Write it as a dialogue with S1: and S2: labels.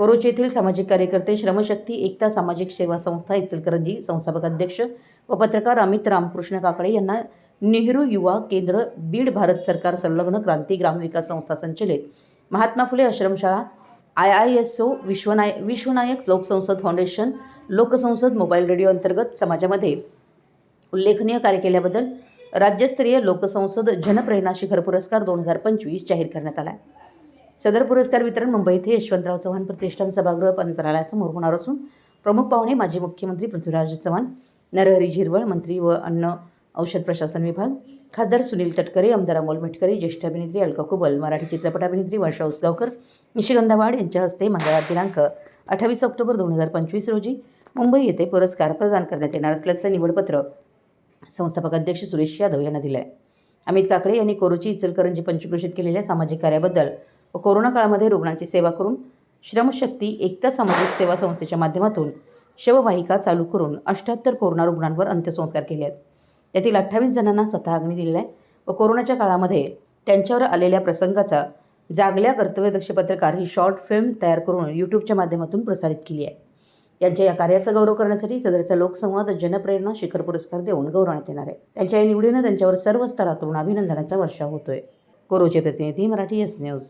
S1: कोरोची येथील सामाजिक कार्यकर्ते श्रमशक्ती एकता सामाजिक सेवा संस्था इचलकरंजी संस्थापक अध्यक्ष व पत्रकार अमित रामकृष्ण काकडे यांना नेहरू युवा केंद्र बीड भारत सरकार संलग्न क्रांती ग्रामविकास संस्था संचलित. महात्मा फुले आश्रमशाळा I I S O Vishwanath Vishwanayak Loksansad foundation Loksansad mobile radio अंतर्गत समाजामध्ये उल्लेखनीय कार्य केल्याबद्दल राज्यस्तरीय लोकसंसद जनप्रेरणा शिखर पुरस्कार दोन हजार पंचवीस जाहीर करण्यात आला आहे. सदर पुरस्कार वितरण मुंबई येथे यशवंतराव चव्हाण प्रतिष्ठान सभागृह पंतप्रधानालयासमोर होणार असून प्रमुख पाहुणे माजी मुख्यमंत्री पृथ्वीराज चव्हाण नरहरी झिरवळ मंत्री व अन्न औषध प्रशासन विभाग खासदार सुनील तटकरे आमदार अमोल मिटकरी ज्येष्ठ अभिनेत्री अलका कुबल मराठी चित्रपट अभिनेत्री वर्षा उसगावकर निशिगंधा वाड यांच्या हस्ते मंगळवार दिनांक अठ्ठावीस ऑक्टोबर दोन हजार पंचवीस रोजी मुंबई येथे पुरस्कार प्रदान करण्यात येणार असल्याचं निवडपत्र संस्थापक अध्यक्ष सुरेश यादव यांना दिलं आहे अमित काकडे यांनी कोरोची इचलकरंजी पंचक्रोशीत केलेल्या सामाजिक कार्याबद्दल व कोरोना काळामध्ये रुग्णांची सेवा करून श्रमशक्ती एकता सामाजिक सेवा संस्थेच्या माध्यमातून शववाहिका चालू करून अठ्ठ्याहत्तर कोरोना रुग्णांवर अंत्यसंस्कार केले आहेत. यातील अठ्ठावीस जणांना स्वतः अग्नी दिलेला आहे व कोरोनाच्या काळामध्ये त्यांच्यावर आलेल्या प्रसंगाचा जागल्या कर्तव्यदक्ष पत्रकार ही शॉर्ट फिल्म तयार करून यूट्यूबच्या माध्यमातून प्रसारित केली आहे. यांच्या या कार्याचा गौरव करण्यासाठी सदरचा लोकसंवाद जनप्रेरणा शिखर पुरस्कार देऊन गौरवण्यात येणार आहे. त्यांच्या या निवडीनं त्यांच्यावर सर्व स्तरातून अभिनंदनाचा वर्षाव होतोय. कोरोचे प्रतिनिधी मराठी एस न्यूज.